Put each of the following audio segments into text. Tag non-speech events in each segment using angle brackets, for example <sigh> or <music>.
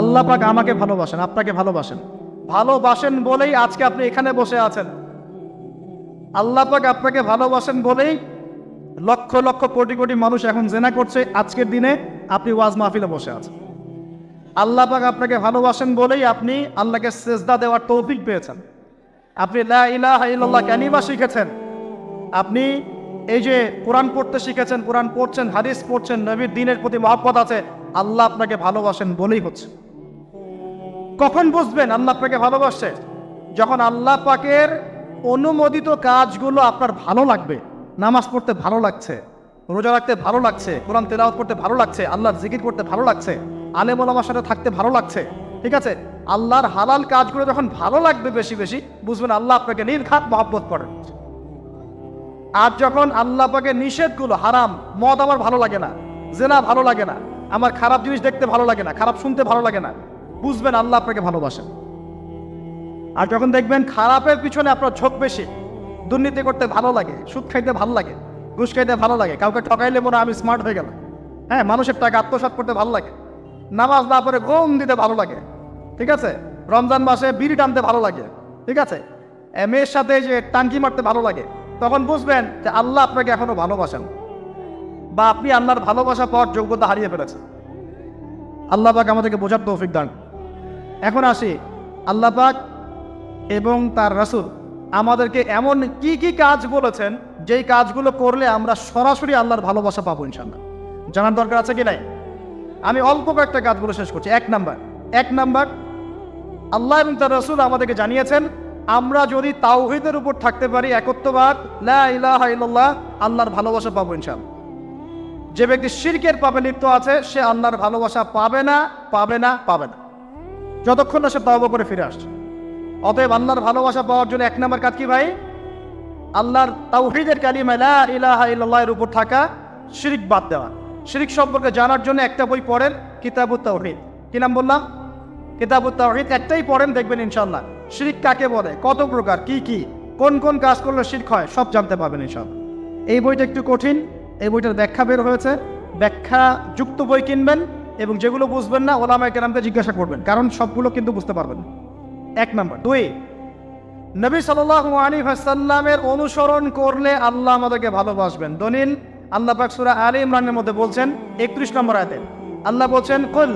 আল্লাহ পাক আমাকে ভালোবাসেন, আপনাকে ভালোবাসেন। ভালোবাসেন বলেই আজকে আপনি এখানে বসে আছেন। আল্লাহ পাক আপনাকে ভালোবাসেন বলেই লক্ষ লক্ষ কোটি কোটি মানুষ এখন জেনা করছে আজকের দিনে আপনি ওয়াজ মাহফিলে বসে আছেন। আল্লাহ পাক আপনাকে ভালোবাসেন বলেই আপনি আল্লাহকে সেজদা দেওয়ার তৌফিক পেয়েছেন। আপনি লা ইলাহা ইল্লাল্লাহ ক্যানিবা শিখেছেন। আপনি এই যে কোরআন পড়তে শিখেছেন, কোরআন পড়ছেন, হাদিস পড়ছেন, নবীর দিনের প্রতি মহব্বত আছে আল্লাহ আপনাকে ভালোবাসেন বলেই হচ্ছে। কখন বুঝবেন আল্লাহ আপনাকে ভালোবাসছে যখন আল্লাহ পাকের অনুমোদিত কাজগুলো আপনার ভালো লাগবে, নামাজ পড়তে ভালো লাগছে, রোজা রাখতে ভালো লাগছে, কোরআন তেলাওয়াত করতে ভালো লাগছে, আল্লাহর জিকির করতে ভালো লাগছে, আলেম ওলামার সাথে থাকতে ভালো লাগছে, ঠিক আছে? আল্লাহর হালাল কাজগুলো যখন ভালো লাগবে বেশি বেশি, বুঝবেন আল্লাহ আপনাকে নির্ঘাত মহব্বত করেন আর যখন আল্লাহ পাকে নিষেধগুলো হারাম, মদ আমার ভালো লাগে না, জেনা ভালো লাগে না আমার খারাপ জিনিস দেখতে ভালো লাগে না, খারাপ শুনতে ভালো লাগে না। বুঝবেন, আল্লাহ আপনাকে ভালোবাসেন। আর যখন দেখবেন খারাপের পিছনে আপনার ঝোঁক বেশি, দুর্নীতি করতে ভালো লাগে, সুদ খাইতে ভালো লাগে, ঘুষ খাইতে ভালো লাগে, কাউকে ঠকাইলে মনে আমি স্মার্ট হয়ে গেলাম। হ্যাঁ মানুষের টাকা আত্মসাৎ করতে ভালো লাগে, নামাজ না পড়ে ঘুম দিতে ভালো লাগে, ঠিক আছে? রমজান মাসে বিড়ি টানতে ভালো লাগে, ঠিক আছে? মেয়ের সাথে যে টাঙ্কি মারতে ভালো লাগে, তখন বুঝবেন যে আল্লাহ আপনাকে এখনও ভালোবাসেন। বা আপনি আল্লাহর ভালোবাসা পাওয়ার যোগ্যতা হারিয়ে ফেলেছেন। আল্লাহ পাক আমাদেরকে বোঝার তৌফিক দান। এখন আসি, আল্লাহ পাক এবং তার রাসূল আমাদেরকে এমন কি কি কাজ বলেছেন, যেই কাজগুলো করলে আমরা সরাসরি আল্লাহর ভালোবাসা পাবো ইনশাল্লাহ জানার দরকার আছে কি নাই? আমি অল্প কয়েকটা কাজগুলো শেষ করছি। এক নাম্বার এক নাম্বার, আল্লাহ এবং তার রসুল আমাদেরকে জানিয়েছেন, আমরা যদি তাওহিদের উপর থাকতে পারি একত্ববাদ, লা ইলাহা ইল্লাল্লাহ, আল্লাহর ভালোবাসা পাবো ইনশাল্লাহ যে ব্যক্তি শিরকের পাপে লিপ্ত আছে, সে আল্লাহর ভালোবাসা পাবে না পাবে না পাবে না। যতক্ষণ না সে তওবা করে ফিরে আসছে। অতএব আল্লাহর ভালোবাসা পাওয়ার জন্য এক নম্বর কাজ কি ভাই? আল্লাহর তাওহিদের কালিমা ইলাহা ইল্লাল্লাহ এর উপর থাকা শিরিক বাদ দেওয়া। শিরিক সম্পর্কে জানার জন্য একটা বই পড়েন কিতাবুত তাওহিদ। কি নাম বললাম? কিতাবুত তাওহিদ একটাই পড়েন, দেখবেন ইনশাল্লাহ শিরিক কাকে বলে? কত প্রকার? কি কি? কোন কোন কাজ করলে শিরক হয়? সব জানতে পারবেন ইনশাল্লাহ এই বইটা একটু কঠিন। এই বইটার ব্যাখ্যা বের হয়েছে। ব্যাখ্যা যুক্ত বই কিনবেন এবং যেগুলো বুঝবেন না ওলামায় কেরামকে জিজ্ঞাসা করবেন, কারণ সবগুলো কিন্তু বুঝতে পারবেন। এক নম্বর। দুই, নবী আলী হাসাল্লামের অনুসরণ করলে আল্লাহ আমাদেরকে ভালোবাসবেন। দলিল, আল্লাহ পাক সূরা আলী ইমরানের মধ্যে বলছেন, একত্রিশ নম্বর আয়াতে, আল্লাহ বলছেন, কুল,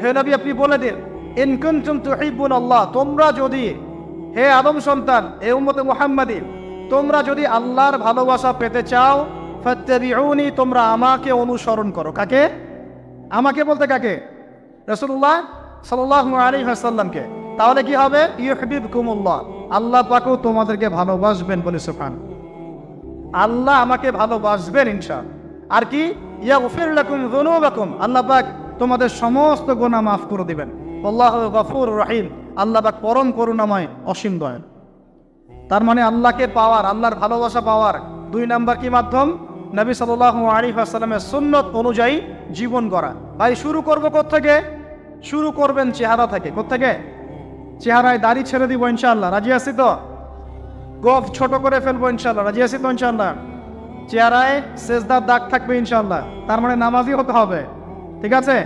হে নবী, আপনি বলে দিন, ইন কুনতুম তুহিব্বুন আল্লাহ, তোমরা যদি, হে আদম সন্তান হে উম্মতে মুহাম্মাদি, তোমরা যদি আল্লাহর ভালোবাসা পেতে চাও ফাত্তাবিউনি, তোমরা আমাকে অনুসরণ করো। কাকে? আমাকে বলতে কাকে? রসুল্লাহ সাল্লাল্লাহু আলাইহি ওয়াসাল্লামকে। তাহলে কি হবে? ইউহিবকুমুল্লাহ আল্লাহ পাকও তোমাদেরকে ভালোবাসবেন বলে সুফান আল্লাহ আমাকে ভালোবাসবেন ইনশা আর কি? ইয়াগফির লাকুম যুনুবাকুম। আল্লাহ পাক তোমাদের সমস্ত গুনাহ মাফ করে দিবেন। আল্লাহু গফুর রহিম। আল্লাহ পাক পরম করুণাময়, অসীম দয়াল। তার মানে আল্লাহকে পাওয়ার, আল্লাহর ভালোবাসা পাওয়ার দুই নাম্বার কি মাধ্যম? নবী সাল্লাল্লাহু আলাইহি ওয়াসাল্লামের সুন্নত অনুযায়ী জীবন গড়া। ভাই, শুরু করব থেকে শুরু করবেন চেহারা থেকে। থেকে চেহারায় দাড়ি ছেড়ে দিব ইনশাআল্লাহ। রাজি আছি তো? গফ ছোট করে ফেলব ইনশাল্লাহ রাজি আছি তো ইনশাআল্লাহ? চেহারায় সেজদার দাগ থাকবে ইনশাল্লাহ তার মানে নামাজি হতে হবে। ঠিক আছে?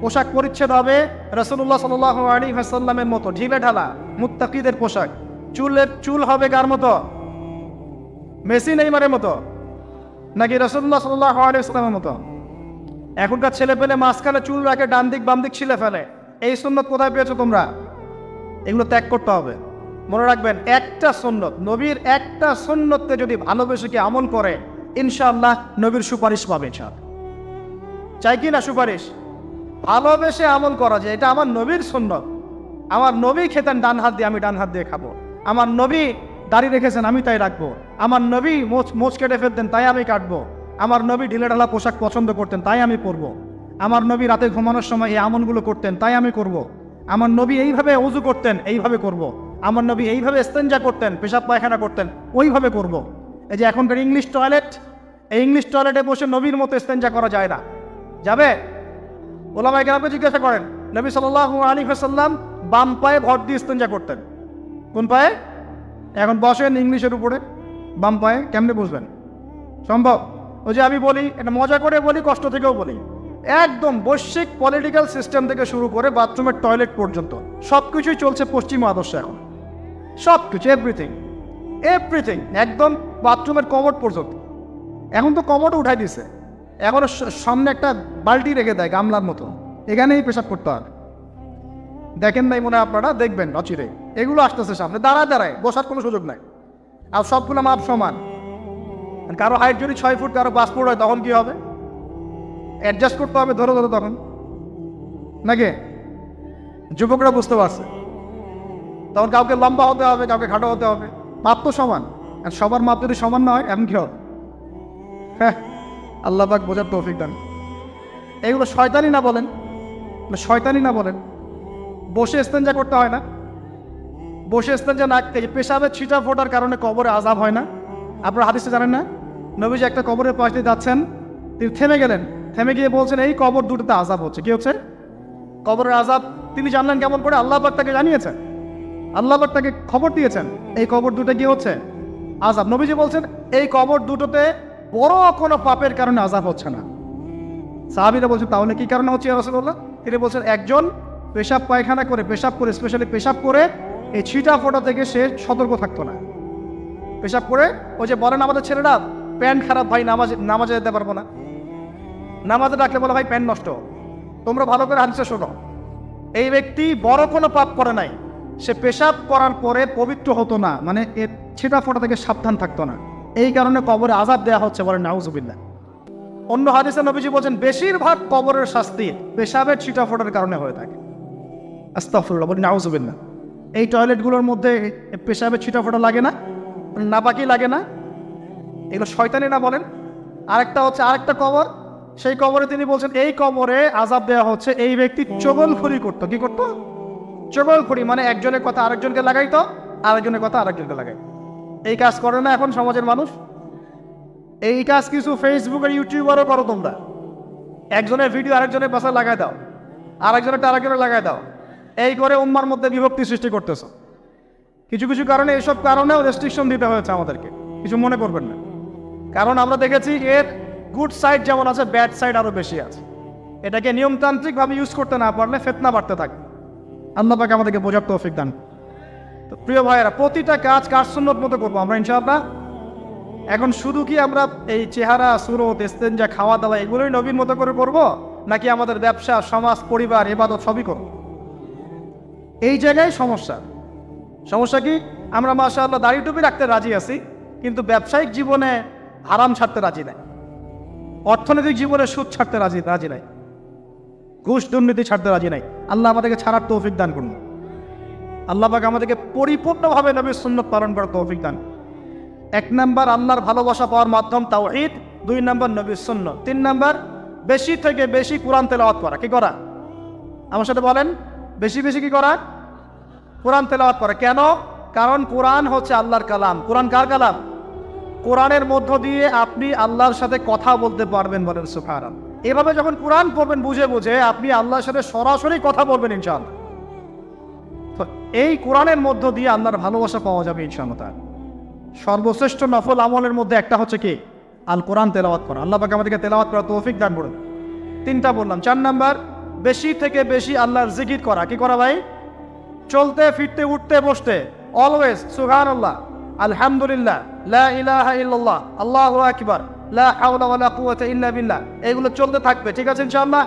পোশাক পরিচ্ছেদ হবে রসুল্লাহ সাল আলী হাসাল্লামের মতো। ঢিলে ঢালা, মুত্তাকিদের পোশাক। চুলের চুল হবে কার মতো? মেসি নেইমারের মতো, নাকি রসুল্লাহ সাল্লাহ আলিয়াল্লামের মতো? এখনকার ছেলে পেলে মাঝখানে চুল রাখে ডান দিক বাম দিক ছিলে ফেলে। এই সুন্নত কোথায় পেয়েছ তোমরা? এগুলো ত্যাগ করতে হবে। মনে রাখবেন, একটা সুন্নত, নবীর একটা সুন্নতকে যদি ভালোবেসে কি আমল করে, ইনশাআল্লাহ নবীর সুপারিশ পাবে ইনশাআল্লাহ। চাই কি না সুপারিশ? ভালোবেসে আমল করা যায়, এটা আমার নবীর সুন্নত। আমার নবী খেতেন ডান হাত দিয়ে, আমি ডান হাত দিয়ে খাব। আমার নবী দাড়ি রেখেছেন, আমি তাই রাখব। আমার নবী মোচ মোচ কেটে ফেলতেন, তাই আমি কাটবো। আমার নবী ঢিলে ঢালা পোশাক পছন্দ করতেন, তাই আমি পরবো। আমার নবী রাতে ঘুমানোর সময় এই আমনগুলো করতেন, তাই আমি করব। আমার নবী এইভাবে অজু করতেন, এইভাবে করব। আমার নবী এইভাবে স্তেঞ্জা করতেন, পেশাব পায়খানা করতেন, ওইভাবে করব। এই যে এখনকার ইংলিশ টয়লেট, এই ইংলিশ টয়লেটে বসে নবীর মতো স্তেঞ্জা করা যায় না। যাবে? ওলামাই কেরামকে জিজ্ঞাসা করেন, নবী সাল্লাল্লাহু আলী হাসাল্লাম বাম পায়ে ভর দিয়ে ইস্তেঞ্জা করতেন। কোন পায়ে? এখন বসেন ইংলিশের উপরে, বাম পায়ে, কেমনে বুঝবেন? সম্ভব? ওই যে আমি বলি, এটা মজা করে বলি, কষ্ট থেকেও বলি। একদম বৈশ্বিক পলিটিক্যাল সিস্টেম থেকে শুরু করে বাথরুমের টয়লেট পর্যন্ত। সব কিছুই চলছে পশ্চিম আদর্শ এখন। সব কিছু এভরিথিং এভরিথিং একদম বাথরুমের কমোড পর্যন্ত। এখন তো কমোডও উঠাই দিছে। এখন সামনে একটা বালতি রেখে দেয় গামলার মতো। এখানেই পেশাব করতে হবে দেখেন নাই মনে আপনারা, দেখবেন, অচিরে। এগুলো আসতেছে সামনে। দাঁড়ায় দাঁড়ায়, বসার কোনো সুযোগ নাই। আর সবগুলো মাপ সমান। কারও হাইট যদি ছয় ফুট কারও পাঁচ ফুট হয়, তখন কি হবে? অ্যাডজাস্ট করতে হবে, ধরো ধরো, তখন। নাকি? যুবকরা বুঝতে পারছে। তখন কাউকে লম্বা হতে হবে, কাউকে খাটো হতে হবে। মাপ তো সমান। আর সবার মাপ যদি সমান না হয়, এমন কি হবে? হ্যাঁ আল্লাহবাক বোঝার তৌফিক দান। এগুলো শয়তানি না বলেন। শয়তানি না বলেন। বসে স্তেঞ্জা করতে হয় না। বসে স্তেঞ্জা না যে পেশাবের ছিটা ফোটার কারণে কবরে আজাব হয় না। আপনারা হাদিসে জানেন না? নবীজি একটা কবরের পাশ দিয়ে যাচ্ছেন, তিনি থেমে গেলেন। থেমে গিয়ে বলছেন, এই কবর দুটোতে আজাব হচ্ছে। কি হচ্ছে? কবরের আজাব তিনি জানলেন কেমন করে আল্লাহ পাক তাকে জানিয়েছেন। আল্লাহ পাক তাকে খবর দিয়েছেন, এই কবর দুটো কি হচ্ছে? আজাব নবীজি বলছেন, এই কবর দুটোতে বড় কোনো পাপের কারণে আজাব হচ্ছে না। সাহাবিরা বলছেন, তাহলে কি কারণে হচ্ছে তিনি বলছেন, একজন পেশাব পায়খানা করে, পেশাব করে স্পেশালি পেশাব করে এই ছিটা ফোটা থেকে সে সতর্ক থাকতো না। পেশাব করে, ওই যে বলেন আমাদের ছেলেরা প্যান্ট খারাপ ভাই নামাজ, নামাজে যেতে পারব না। নামাজে ডাকলে বলে, ভাই প্যান্ট নষ্ট। তোমরা ভালো করে হাদিসে শোনো। এই ব্যক্তি বড় কোনো পাপ করে নাই। সে পেশাব করার পরে পবিত্র হতো না। মানে এর ছিটা ফোটা থেকে সাবধান থাকতো না। এই কারণে কবরে আজাব দেওয়া হচ্ছে বলে, নাউজুবিল্লাহ। অন্য হাদিসে নবীজি বলছেন, বেশিরভাগ কবরের শাস্তি পেশাবের ছিটা ফোটার কারণে হয়ে থাকে। আস্তাফরুল্লাহ বলি নাউজুবিল্লাহ এই টয়লেটগুলোর মধ্যে পেশাবে পেশাবের ছিটা ফোটা লাগে না, নাপাকি লাগে না, এগুলো শয়তানি না বলেন। আরেকটা হচ্ছে, আরেকটা কবর, সেই কবরে তিনি বলছেন, এই কবরে আজাব দেওয়া হচ্ছে, এই ব্যক্তি চগলখড়ি করতো। কি করতো? চগলখড়ি মানে একজনের কথা আরেকজনকে লাগাইতো, আরেকজনের কথা আরেকজনকে লাগাই এই কাজ করে না এখন সমাজের মানুষ। এই কাজ কিছু ফেসবুক আর ইউটিউবারও করো তোমরা। একজনের ভিডিও আরেকজনের পাশে লাগাই দাও, আরেকজনের আরেকজনের লাগাই দাও। এই করে উম্মার মধ্যে বিভক্তি সৃষ্টি করতেছো। কিছু কিছু কারণে এসব কারণেও রেস্ট্রিকশন দিতে হয়েছে আমাদেরকে। কিছু মনে করবেন না। কারণ আমরা দেখেছি এর গুড সাইড যেমন আছে ব্যাড সাইড আরও বেশি আছে। এটাকে নিয়মতান্ত্রিকভাবে ইউজ করতে না পারলে ফেতনা বাড়তে থাকে। আল্লাহ পাকে আমাদেরকে বোঝার তৌফিক দান। তো প্রিয় ভাইয়েরা, প্রতিটা কাজ কাজ সুন্নত মতো করব আমরা, ইনশাআল্লাহ? এখন শুধু কি আমরা এই চেহারা, সুরত এস্তেঞ্জা খাওয়া দাওয়া এগুলোই নবীন মতো করে করব, নাকি আমাদের ব্যবসা, সমাজ, পরিবার এবাদত সবই করব? এই জায়গায় সমস্যা। সমস্যা কি? আমরা মাশাআল্লাহ দাড়ি টুপি রাখতে রাজি আছি, কিন্তু ব্যবসায়িক জীবনে হারাম ছাড়তে রাজি নাই। অর্থনৈতিক জীবনে সুদ ছাড়তে রাজি রাজি নাই। ঘুষ দুর্নীতি ছাড়তে রাজি নাই। আল্লাহ আমাদেরকে ছাড়ার তৌফিক দান করুন। আল্লাহ পাক আমাদেরকে পরিপূর্ণভাবে নবীর সুন্নত পালন করার তৌফিক দান। এক নাম্বার আল্লাহর ভালোবাসা পাওয়ার মাধ্যম তাও ঈদ দুই নাম্বার নবীর সুন্ন তিন নাম্বার বেশি থেকে বেশি কোরআন তেলাওয়াত করা। কি করা? আমার সাথে বলেন বেশি বেশি কি করা কোরআন তেলাওয়াত করা। কেন? কারণ কোরআন হচ্ছে আল্লাহর কালাম। কোরআন কার কালাম? কোরআনের মধ্য দিয়ে আপনি আল্লাহর সাথে কথা বলতে পারবেন বলেন সুফারান এভাবে যখন কোরআন পড়বেন বুঝে বুঝে আপনি আল্লাহর সাথে সরাসরি কথা বলবেন, ইনশাআল্লাহ। তো এই কোরআনের মধ্য দিয়ে আল্লাহর ভালোবাসা পাওয়া যাবে, ইনশাআল্লাহ। সর্বশ্রেষ্ঠ নফল আমলের মধ্যে একটা হচ্ছে কি? আল কোরআন তেলাওয়াত করা। আল্লাহ পাকে আমাদেরকে তেলাওয়াত করা তৌফিক দান করুন। তিনটা বললাম। চার নাম্বার বেশি থেকে বেশি আল্লাহর জিকির করা। কি করা ভাই? চলতে, ফিরতে, উঠতে, বসতে। অলওয়েজ সুহান আল্লাহ আলহামদুলিল্লাহ। লা ইলাহা ইল্লাল্লাহ। আল্লাহু আকবার। লা হাওলা ওয়ালা কুওয়াতা ইল্লা বিল্লাহ। এগুলো চলতে থাকবে। ঠিক আছে ইনশাআল্লাহ?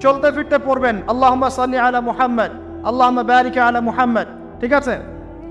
চলতে, ফিরতে পড়বেন। আল্লাহুম্মা সাল্লি আলা মুহাম্মদ। আল্লাহুম্মা বারিক আলা মুহাম্মদ। ঠিক আছে?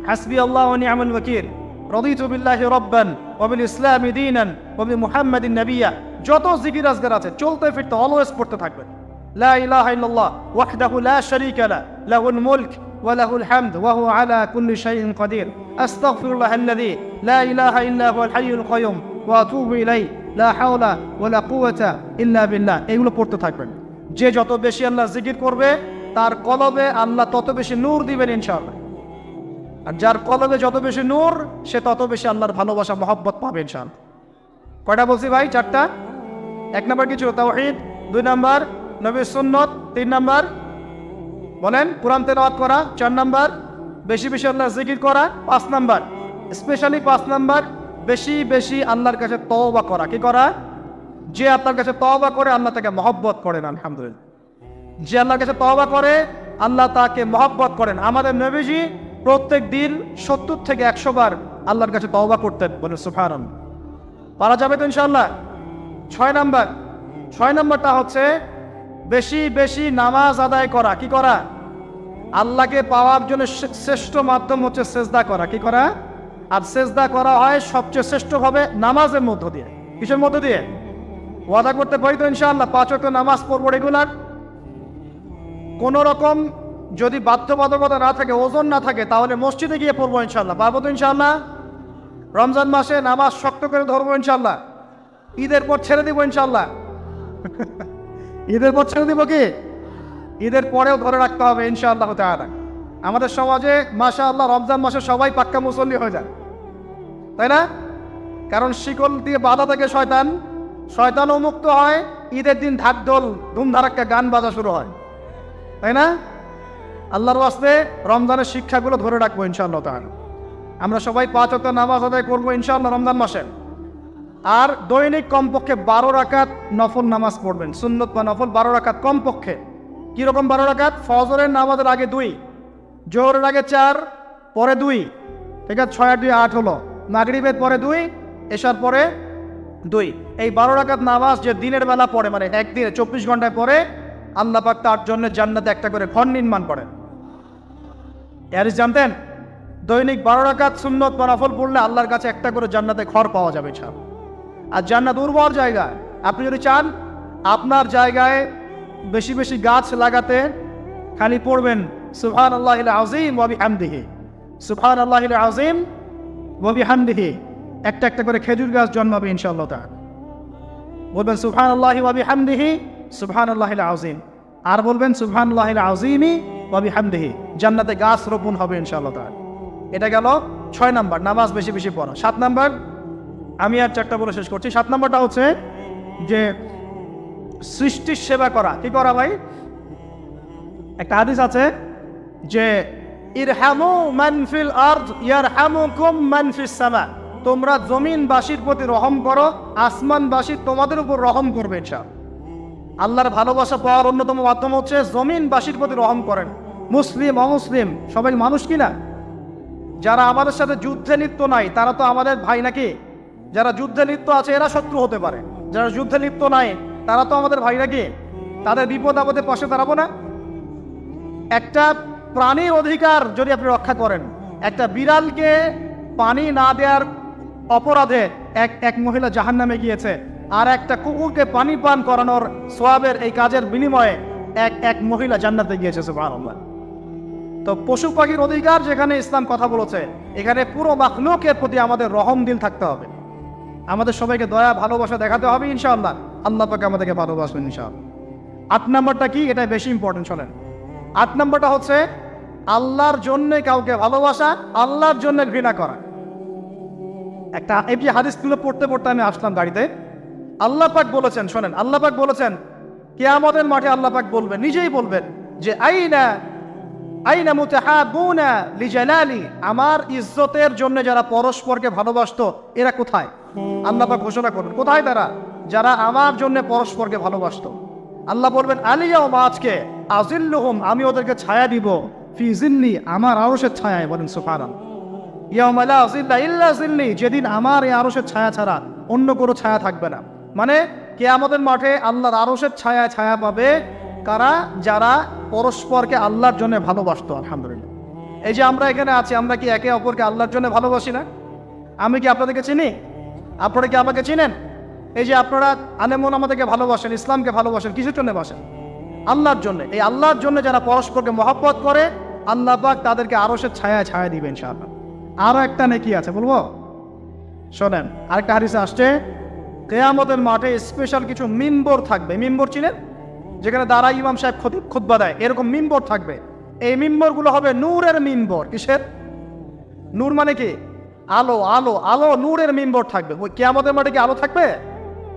হাসবি আল্লাহ ওয়া নি'মাল ওয়াকিল। রদিতু বিল্লাহি রাব্বান ওয়া বিল ইসলামি দীনান ওয়া বি মুহাম্মাদিন নাবিয়্যা যত জিকির আজগার আছে, চলতে, ফিরতে অলওয়েজ পড়তে থাকবেন। لا إله إلا الله وحده لا شريك له له الملك وله الحمد وهو على كل شيء قدير. أستغفر الله الذي لا إله إلا هو الحي القيوم وأتوب إليه. لا حول ولا قوة إلا بالله. এগুলো পড়তে থাকবেন। যে যত বেশি আল্লাহ জিকির করবে, তার কলবে আল্লাহ তত বেশি নূর দিবেন ইনশাআল্লাহ। আর যার কলবে যত বেশি নূর, সে তত বেশি আল্লাহর ভালোবাসা, মহব্বত পাবে ইনশাআল্লাহ। কয়টা বলছি ভাই? চারটা? এক নাম্বার কি তাওহিদ। দুই নাম্বার? নবী সুন্নত, তিন নাম্বার। বলেন, কোরআন তেলাওয়াত করা, চার নাম্বার। বেশি বেশি আল্লাহ জিকির করা, পাঁচ নাম্বার। স্পেশালি পাঁচ নাম্বার, বেশি বেশি আল্লাহর কাছে তওবা করা। কি করা? যে আপনার কাছে তওবা করে, আল্লাহ তাকে মহব্বত করেন, আলহামদুলিল্লাহ। যে আল্লাহর কাছে তওবা করে, আল্লাহ তাকে মহব্বত করেন। আমাদের নবীজি প্রত্যেক দিন সত্তর থেকে একশো বার আল্লাহর কাছে তওবা করতেন। বলে সুফান পারা যাবে তো ইনশাল্লাহ ছয় নাম্বার। ছয় নাম্বারটা হচ্ছে বেশি বেশি নামাজ আদায় করা, কি করা? আল্লাহকে পাওয়ার জন্য শ্রেষ্ঠ মাধ্যম হচ্ছে সেজদা করা, কি করা? আর সেজদা করা হয় সবচেয়ে শ্রেষ্ঠভাবে নামাজের মধ্য দিয়ে। কিসের মধ্য দিয়ে? ওয়াদা করতে পারি তো ইনশাআল্লাহ, পাঁচ ওয়াক্ত নামাজ পড়ব রেগুলার। কোন রকম যদি বাধ্যবাধকতা না থাকে, ওজন না থাকে, তাহলে মসজিদে গিয়ে পড়ব ইনশাল্লাহ পারব তো ইনশাল্লাহ রমজান মাসে নামাজ শক্ত করে ধরবো ইনশাল্লাহ ঈদের পর ছেড়ে দিব ইনশাল্লাহ <laughs> ঈদের ছেড়ে দিব কি? ঈদের পরেও ধরে রাখতে হবে, ইনশাআল্লাহ তাআলা। আমাদের সমাজে মাশা আল্লাহ রমজান মাসে সবাই পাক্কা মুসল্লি হয়ে যায়। তাই না? কারণ শিকল দিয়ে বাধা থাকে শয়তান, শয়তানও মুক্ত হয়, ঈদের দিন ঢাকঢোল ধুমধারাক্কা গান বাজা শুরু হয়। তাই না? আল্লাহর ওয়াস্তে রমজানের শিক্ষাগুলো ধরে রাখব, ইনশাআল্লাহ তাআলা। আমরা সবাই পাঁচ অক্ট নামাজ আদায় করব, ইনশাআল্লাহ, রমজান মাসে। আর দৈনিক কমপক্ষে বারো রাকাত নফল নামাজ পড়বেন। সুন্নত বা নফল বারো রাকাত কমপক্ষে। কীরকম বারো রাকাত? ফজরের নামাজের আগে দুই, জোহরের আগে চার, পরে দুই, ঠিক আছে? ছয় দুই আট হলো। মাগরিবের পরে দুই এসার পরে দুই। এই বারো রাকাত নামাজ যে দিনের বেলা পড়ে মানে একদিনে চব্বিশ ঘন্টায় পরে আল্লাহ পাক তার জন্য জান্নাতে একটা করে ঘর নির্মাণ করেন। ইয়ারিস জানতেন? দৈনিক বারো রাকাত সুন্নত বা নফল পড়লে আল্লাহর কাছে একটা করে জান্নাতে ঘর পাওয়া যাবে ছাড় আর জান্নাত উর্বর জায়গা আপনি যদি চান, আপনার জায়গায় বেশি বেশি গাছ লাগাতে খালি পড়বেন সুফান আল্লাহ আজিম ওয়াবি হামদিহি সুফান আল্লাহ আজিম ওয়াবি হামদিহি একটা একটা করে খেজুর গাছ জন্মাবে ইনশাআল্লাহ তা বলবেন সুফান আল্লাহ ওয়াবি হামদিহি সুফান আল্লাহ আজিম আর বলবেন সুফান আল্লাহ আজিমি ওয়াবি হামদিহি জান্নাতে গাছ রোপণ হবে ইনশাআল্লাহ তা এটা গেল ছয় নাম্বার, নামাজ বেশি বেশি পড়া। সাত নাম্বার আমি আর চারটা বলে শেষ করছি। সাত নম্বরটা হচ্ছে যে সৃষ্টির সেবা করা। কি করা ভাই? একটা হাদিস আছে যে, ইরহামু মানফিল আরদ, ইয়ারহামুকুম মানফিস সামা। তোমরা জমিনবাসীর প্রতি রহম করো, আসমানবাসী তোমাদের উপর রহম করবে ইনশা আল্লাহর ভালোবাসা পাওয়ার অন্যতম মাধ্যম হচ্ছে জমিনবাসীর প্রতি রহম করেন। মুসলিম, অমুসলিম, সবাই মানুষ কিনা যারা আমাদের সাথে যুদ্ধে লিপ্ত নাই, তারা তো আমাদের ভাই নাকি? যারা যুদ্ধে লিপ্ত আছে, এরা শত্রু হতে পারে। যারা যুদ্ধে লিপ্ত নাই, তারা তো আমাদের ভাইরা গিয়ে তাদের বিপদ আপদে পাশে দাঁড়াবো না? একটা প্রাণীর অধিকার যদি আপনি রক্ষা করেন, একটা বিড়ালকে পানি না দেওয়ার অপরাধে এক এক মহিলা জাহান নামে গিয়েছে, আর একটা কুকুরকে পানি পান করানোর সোয়াবের এই কাজের বিনিময়ে এক এক মহিলা জান্নাতে গিয়েছে, সুবহানাল্লাহ। তো পশু পাখির অধিকার যেখানে ইসলাম কথা বলেছে, এখানে পুরো মাখলুকের প্রতি আমাদের রহম দিল থাকতে হবে। আমাদের সবাইকে দয়া, ভালোবাসা দেখাতে হবে ইনশাআল্লাহ। আল্লাহ পাকে আমাদেরকে ভালোবাসবেন ইনশাআল্লাহ। আট নাম্বারটা কি? এটা বেশি ইম্পর্টেন্ট শোনেন। আট নাম্বারটা হচ্ছে, আল্লাহর জন্য কাউকে ভালোবাসা, আল্লাহর জন্য ঘৃণা করা। একটা এই যে হাদিসগুলো পড়তে পড়তে আমি আসলাম গাড়িতে। আল্লাহ পাক বলেছেন, শোনেন, আল্লাহ পাক বলেছেন, কেয়ামতের মাঠে আল্লাহ পাক বলবেন, নিজেই বলবেন যে, আইনা আইনা মুতাহাবুনা লিজালালি, আমার ইজ্জতের জন্য যারা পরস্পরকে ভালোবাসতো, এরা কোথায়? আল্লাহ ঘোষণা করবেন কোথায় তারা? যারা আমার জন্য পরস্পরকে আল্লাহ বলবেন আলিয়া আজিল্লুহুম, আমি ওদেরকে ছায়া দিব। ফি আমার আরশের ছায়ায়। বলেন সুফারান ইয়ামালা জিল্লা ইল্লা জিল্লি, যেদিন আমার এই আরশের ছায়া ছাড়া অন্য কোনো ছায়া থাকবে না। মানে কে আমাদের মাঠে আল্লাহর আরশের ছায়া ছায়া পাবে কারা? যারা পরস্পরকে আল্লাহর জন্য ভালোবাসতো, আলহামদুলিল্লাহ। এই যে আমরা এখানে আছি, আমরা কি একে অপরকে আল্লাহর জন্য ভালোবাসি না? আমি কি আপনাদেরকে চিনি? আপনারা কি আমাকে চিনেন? এই যে আপনারা আনেমন আমাদেরকে ভালোবাসেন, ইসলামকে ভালোবাসেন, কিসের জন্য বাসেন? আল্লাহর জন্য। এই আল্লাহর জন্য যারা পরস্পরকে মহব্বত করে, আল্লাহ পাক তাদেরকে আরশের ছায়া ছায়া দিবেন ইনশাআল্লাহ। আরও একটা নেকি আছে, বলব? শোনেন, আরেকটা হারিসে আসছে, কেয়ামতের মাঠে স্পেশাল কিছু মিম্বর থাকবে। মিম্বর চিনেন? যেখানে দাঁড়া ইমাম সাহেব খতিব খুতবা দেয়। এরকম মিম্বর থাকবে। এই মিম্বরগুলো হবে নূরের মিম্বর। কিসের? নূর মানে কি? আলো আলো আলো নূরের মিম্বর থাকবে। ওই কেয়ামতের মাঠে কি আলো থাকবে?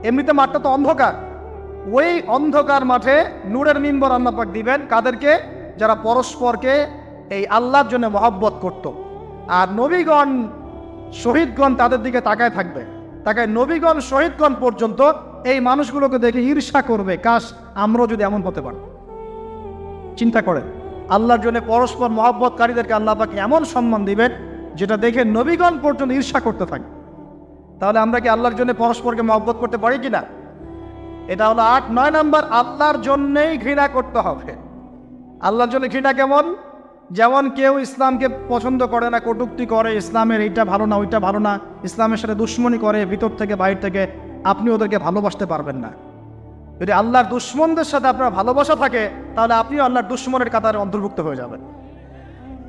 এমনিতে মাঠটা তো অন্ধকার। ওই অন্ধকার মাঠে নূরের মিম্বর আল্লাহ পাক দিবেন। কাদেরকে? যারা পরস্পরকে এই আল্লাহর জন্য মহব্বত করত। আর নবীগণ, শহীদগণ তাদের দিকে তাকায় থাকবে। তাকায় নবীগণ, শহীদগণ পর্যন্ত এই মানুষগুলোকে দেখে ঈর্ষা করবে। কাশ, আমরাও যদি এমন হতে পারি। চিন্তা করেন, আল্লাহর জন্য পরস্পর মহব্বতকারীদেরকে আল্লাহ পাকে এমন সম্মান দিবেন, যেটা দেখে নবীগণ পর্যন্ত ঈর্ষা করতে থাকে। তাহলে আমরা কি আল্লাহর জন্য পরস্পরকে মহব্বত করতে পারি কি না এটা হলো আট, নয় নাম্বার, আল্লাহর জন্যেই ঘৃণা করতে হবে। আল্লাহর জন্য ঘৃণা কেমন? যেমন কেউ ইসলামকে পছন্দ করে না, কটুক্তি করে, ইসলামের এইটা ভালো না, ওইটা ভালো না, ইসলামের সাথে দুশ্মনী করে, ভিতর থেকে, বাইরে থেকে, আপনি ওদেরকে ভালোবাসতে পারবেন না। যদি আল্লাহর দুশ্মনদের সাথে আপনার ভালোবাসা থাকে, তাহলে আপনিও আল্লাহর দুশ্মনের কাতারে অন্তর্ভুক্ত হয়ে যাবেন।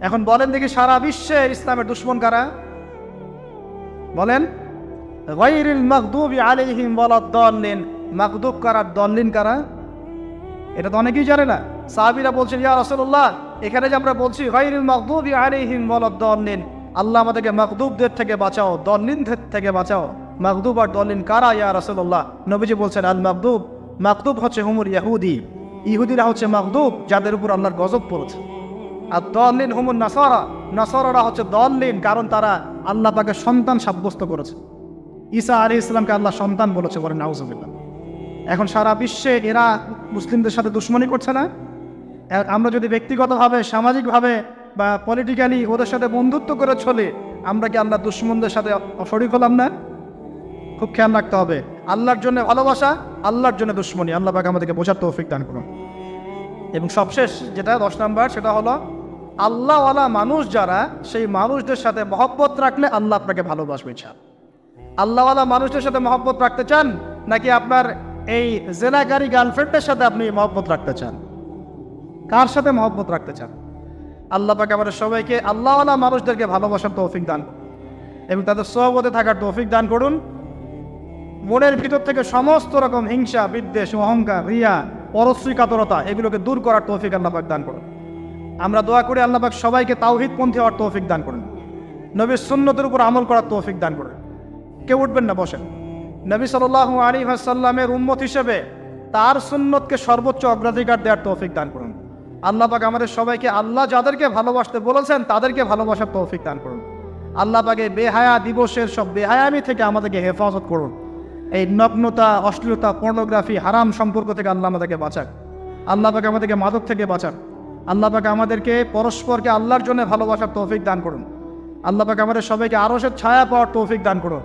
এখন বলেন দেখি সারা বিশ্বে ইসলামের দুশ্মন কারা? বলেন, গায়রিল মাগদুবি আলাইহিম ওয়ালাদ-দাল্লিন মাগদুব কারা দল্লিন কারা? এটা তো অনেকেই জানে না। সাহাবীরা বলছেন, ইয়া রাসূলুল্লাহ, এখানে যে আমরা বলছি, গায়রিল মাগদুবি আলাইহিম ওয়ালাদ-দাল্লিন আল্লাহ আমাদেরকে মাগদুবদের থেকে বাঁচাও দল্লিনদের থেকে বাঁচাও। মাগদুব আর দল্লিন কারা, ইয়া রাসূলুল্লাহ? নবীজি বলছেন, আল মাগদুব মাগদুব হচ্ছে হুমুর ইয়াহুদি। ইহুদিরা হচ্ছে মাগদুব, যাদের উপর আল্লাহর গজব পড়েছে। আর দলিন হুমুন নাসারা, নাসারারা হচ্ছে দলিন কারণ তারা আল্লাহ পাকে সন্তান সাব্যস্ত করেছে। ঈসা আলী ইসলামকে আল্লাহ সন্তান বলেছে বলে নাউজুবিল্লাহ। এখন সারা বিশ্বে এরা মুসলিমদের সাথে দুশ্মনী করছে না? আমরা যদি ব্যক্তিগতভাবে, সামাজিকভাবে বা পলিটিক্যালি ওদের সাথে বন্ধুত্ব করে চলে, আমরা কি আল্লাহ দুশ্মনদের সাথে শরিক হলাম না? খুব খেয়াল রাখতে হবে। আল্লাহর জন্য ভালোবাসা, আল্লাহর জন্য দুশ্মনী। আল্লাহ পাকে আমাদেরকে বোঝার তৌফিক দান করুন। এবং সবশেষ যেটা, দশ নাম্বার, সেটা হলো, আল্লাহওয়ালা মানুষ যারা, সেই মানুষদের সাথে মহব্বত রাখলে আল্লাহ আপনাকে ভালোবাসবে চান আল্লাহওয়ালা মানুষদের সাথে মহব্বত রাখতে চান, নাকি আপনার এই জেনাকারী গার্লফ্রেন্ডের সাথে আপনি মহব্বত রাখতে চান? কার সাথে মহব্বত রাখতে চান? আল্লাহ পাকে আমাদের সবাইকে আল্লাহওয়ালা মানুষদেরকে ভালোবাসার তৌফিক দান এবং তাদের সহবতে থাকার তৌফিক দান করুন। মনের ভিতর থেকে সমস্ত রকম হিংসা, বিদ্বেষ, অহংকার, রিয়া পরশ্রী কাতরতা এগুলোকে দূর করার তৌফিক আল্লাহ পাক দান করুন। আমরা দোয়া করি আল্লাহ পাক সবাইকে তাওহিদপন্থী হওয়ার তৌফিক দান করুন। নবীর সুন্নতের উপর আমল করার তৌফিক দান করুন। কেউ উঠবেন না, বসেন। নবী সাল আলী সাল্লামের উম্মত হিসেবে তার সুন্নতকে সর্বোচ্চ অগ্রাধিকার দেওয়ার তৌফিক দান করুন। আল্লাহ পাক আমাদের সবাইকে আল্লাহ যাদেরকে ভালোবাসতে বলেছেন, তাদেরকে ভালোবাসার তৌফিক দান করুন। আল্লাহ পাকে বেহায়া দিবসের সব বেহায়ামি থেকে আমাদেরকে হেফাজত করুন। এই নগ্নতা, অশ্লীলতা, পর্নোগ্রাফি, হারাম সম্পর্ক থেকে আল্লাহ আমাদেরকে বাঁচাক। আল্লাহ পাকে আমাদেরকে মাদক থেকে বাঁচান আল্লাহ পাকে আমাদেরকে পরস্পরকে আল্লাহর জন্য ভালোবাসার তৌফিক দান করুন। আল্লাহ পাক আমাদের সবাইকে আরশের ছায়া পাওয়ার তৌফিক দান করুন।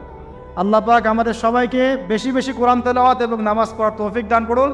আল্লাহ পাক আমাদের সবাইকে বেশি বেশি কোরআন তেলাওয়াত এবং নামাজ পড়ার তৌফিক দান করুন।